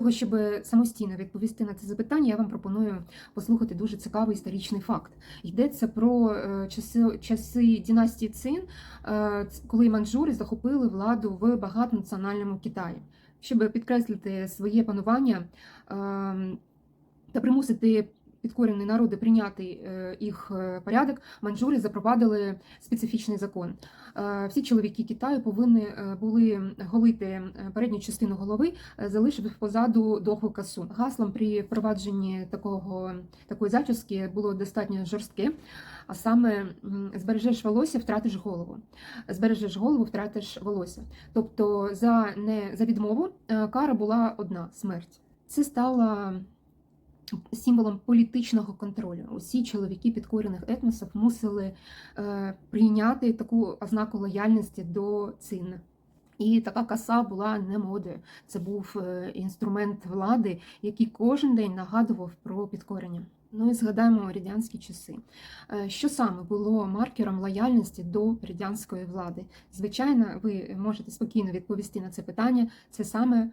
того, щоб самостійно відповісти на це запитання, я вам пропоную послухати дуже цікавий історичний факт. Йдеться про е, часи, часи династії Цин, е, коли манджури захопили владу в багатонаціональному Китаї. Щоб підкреслити своє панування е, та примусити підкорені народи прийняти е, їх е, порядок, манджури запровадили специфічний закон. Е, Всі чоловіки Китаю повинні були голити передню частину голови, е, залишив позаду довгу косу. Гаслом при впровадженні такого такої зачіски було достатньо жорстке, а саме збережеш волосся, втратиш голову. Збережеш голову, втратиш волосся. Тобто за не за відмову кара була одна смерть. Це стало символом політичного контролю. Усі чоловіки підкорених етносів мусили е, прийняти таку ознаку лояльності до цин. І така коса була не модою. Це був е, інструмент влади, який кожен день нагадував про підкорення. Ну і згадаємо радянські часи. Е, Що саме було маркером лояльності до радянської влади? Звичайно, ви можете спокійно відповісти на це питання. Це саме е,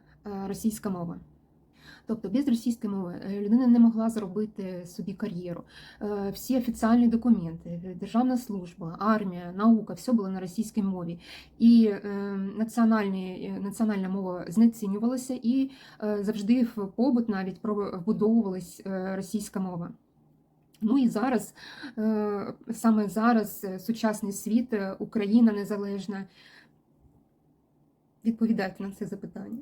російська мова. Тобто без російської мови е, людина не могла зробити собі кар'єру. Е, Всі офіціальні документи, державна служба, армія, наука все було на російській мові. І е, національні, е, національна мова знецінювалася, і е, завжди в побут навіть про- вбудовувалась е, російська мова. Ну і зараз, е, саме зараз, е, сучасний світ, е, Україна незалежна. Відповідайте на це запитання.